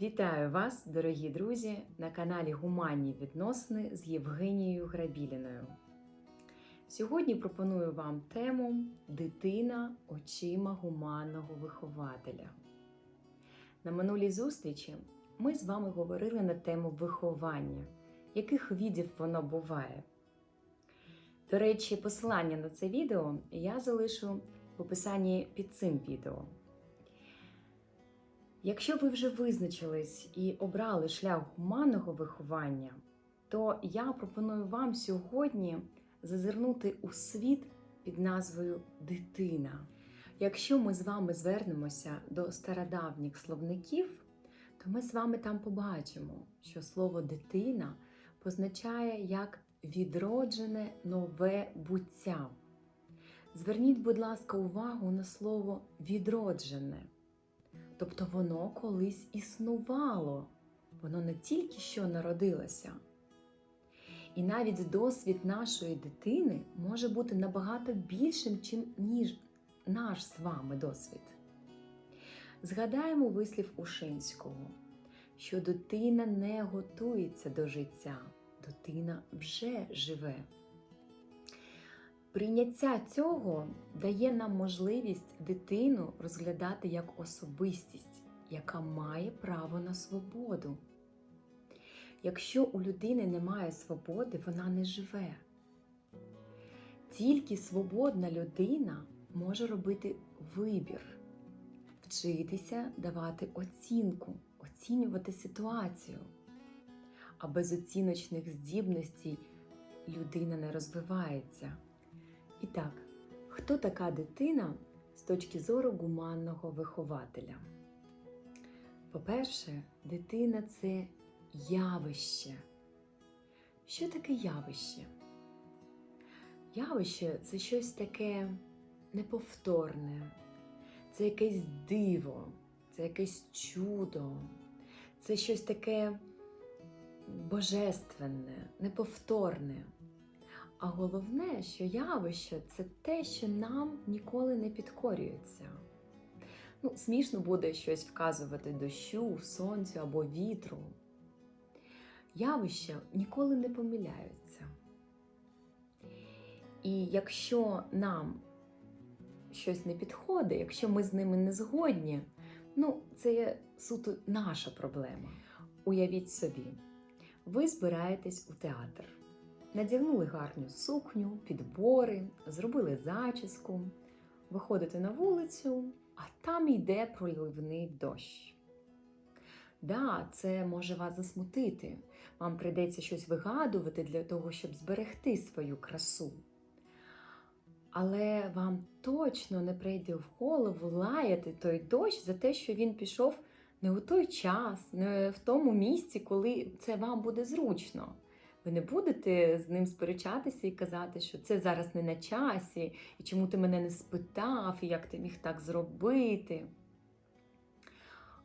Вітаю вас, дорогі друзі, на каналі Гуманні відносини з Євгенією Грабіліною. Сьогодні пропоную вам тему Дитина очима гуманного вихователя. На минулій зустрічі ми з вами говорили на тему виховання, яких видів воно буває. До речі, посилання на це відео я залишу в описанні під цим відео. Якщо ви вже визначились і обрали шлях гуманного виховання, то я пропоную вам сьогодні зазирнути у світ під назвою Дитина. Якщо ми з вами звернемося до стародавніх словників, то ми з вами там побачимо, що слово дитина позначає як відроджене нове буття. Зверніть, будь ласка, увагу на слово відроджене. Тобто воно колись існувало, воно не тільки що народилося. І навіть досвід нашої дитини може бути набагато більшим, ніж наш з вами досвід. Згадаємо вислів Ушинського, що дитина не готується до життя, дитина вже живе. Прийняття цього дає нам можливість дитину розглядати як особистість, яка має право на свободу. Якщо у людини немає свободи, вона не живе. Тільки свободна людина може робити вибір, вчитися давати оцінку, оцінювати ситуацію. А без оціночних здібностей людина не розвивається. І так, хто така дитина з точки зору гуманного вихователя? По-перше, дитина це явище. Що таке явище? Явище це щось таке неповторне, це якесь диво, це якесь чудо, це щось таке божественне, неповторне. А головне, що явище це те, що нам ніколи не підкорюється. Ну, смішно буде щось вказувати дощу, сонцю або вітру. Явища ніколи не помиляються. І якщо нам щось не підходить, якщо ми з ними не згодні, ну, це є суто наша проблема. Уявіть собі, ви збираєтесь у театр. Надягнули гарну сукню, підбори, зробили зачіску, виходите на вулицю, а там йде проливний дощ. Да, це може вас засмутити. Вам прийдеться щось вигадувати для того, щоб зберегти свою красу. Але вам точно не прийде в голову лаяти той дощ за те, що він пішов не у той час, не в тому місці, коли це вам буде зручно. Ви не будете з ним сперечатися і казати, що це зараз не на часі, і чому ти мене не спитав, і як ти міг так зробити.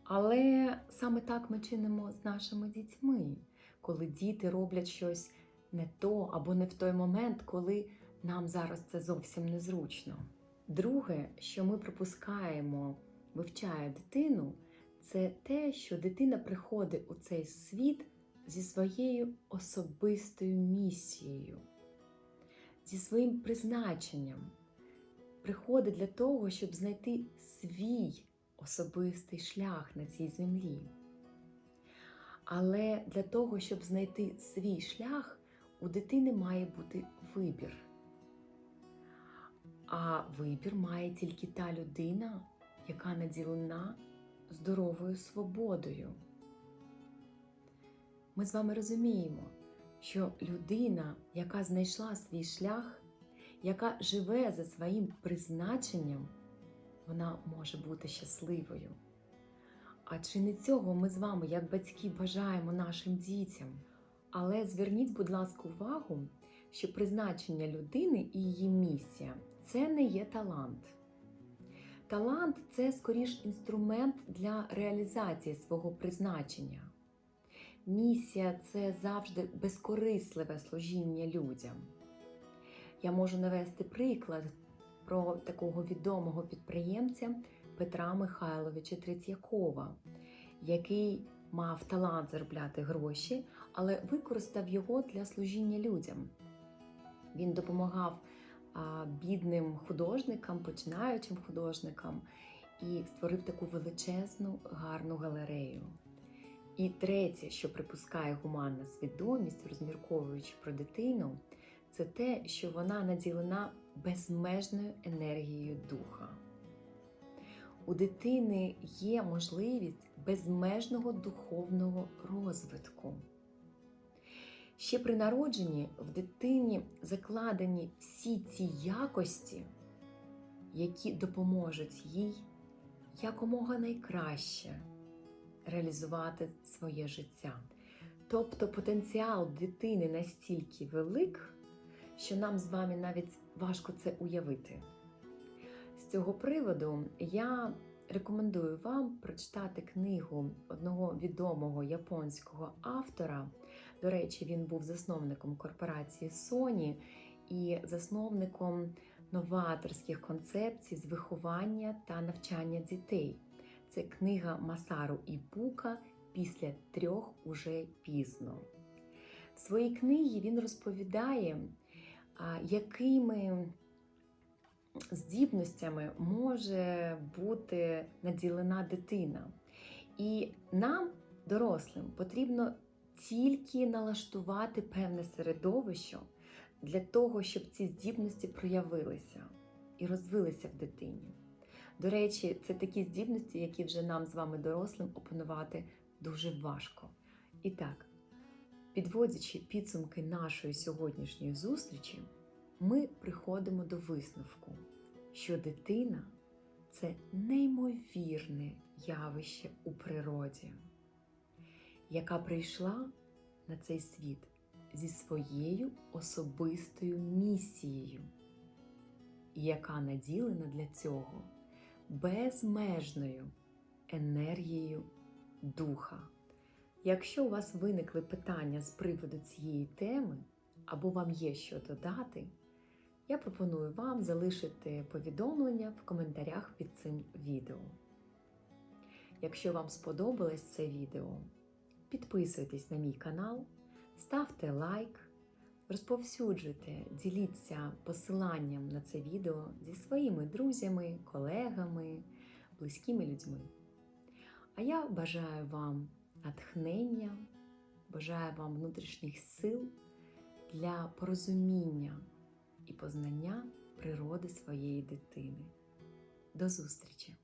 Але саме так ми чинимо з нашими дітьми, коли діти роблять щось не то або не в той момент, коли нам зараз це зовсім незручно. Друге, що ми пропускаємо, вивчає дитину, це те, що дитина приходить у цей світ зі своєю особистою місією, зі своїм призначенням, приходить для того, щоб знайти свій особистий шлях на цій землі. Але для того, щоб знайти свій шлях, у дитини має бути вибір. А вибір має тільки та людина, яка наділена здоровою свободою. Ми з вами розуміємо, що людина, яка знайшла свій шлях, яка живе за своїм призначенням, вона може бути щасливою. А чи не цього ми з вами, як батьки, бажаємо нашим дітям? Але зверніть, будь ласка, увагу, що призначення людини і її місія це не є талант. Талант це скоріш інструмент для реалізації свого призначення. Місія це завжди безкорисливе служіння людям. Я можу навести приклад про такого відомого підприємця Петра Михайловича Третьякова, який мав талант заробляти гроші, але використав його для служіння людям. Він допомагав бідним художникам, починаючим художникам, і створив таку величезну гарну галерею. І третє, що припускає гуманна свідомість, розмірковуючи про дитину, це те, що вона наділена безмежною енергією духа. У дитини є можливість безмежного духовного розвитку. Ще при народженні в дитині закладені всі ці якості, які допоможуть їй якомога найкраще реалізувати своє життя. Тобто потенціал дитини настільки велик, що нам з вами навіть важко це уявити. З цього приводу я рекомендую вам прочитати книгу одного відомого японського автора. До речі, він був засновником корпорації Sony і засновником новаторських концепцій з виховання та навчання дітей. Це книга Масару Іпука після трьох уже пізно. В своїй книгі він розповідає, якими здібностями може бути наділена дитина. І нам, дорослим, потрібно тільки налаштувати певне середовище для того, щоб ці здібності проявилися і розвилися в дитині. До речі, це такі здібності, які вже нам з вами дорослим опанувати дуже важко. І так, підводячи підсумки нашої сьогоднішньої зустрічі, ми приходимо до висновку, що дитина це неймовірне явище у природі, яка прийшла на цей світ зі своєю особистою місією, яка наділена для цього безмежною енергією духа. Якщо у вас виникли питання з приводу цієї теми, або вам є що додати, я пропоную вам залишити повідомлення в коментарях під цим відео. Якщо вам сподобалось це відео, підписуйтесь на мій канал, ставте лайк, розповсюджуйте, діліться посиланням на це відео зі своїми друзями, колегами, близькими людьми. А я бажаю вам натхнення, бажаю вам внутрішніх сил для порозуміння і познання природи своєї дитини. До зустрічі!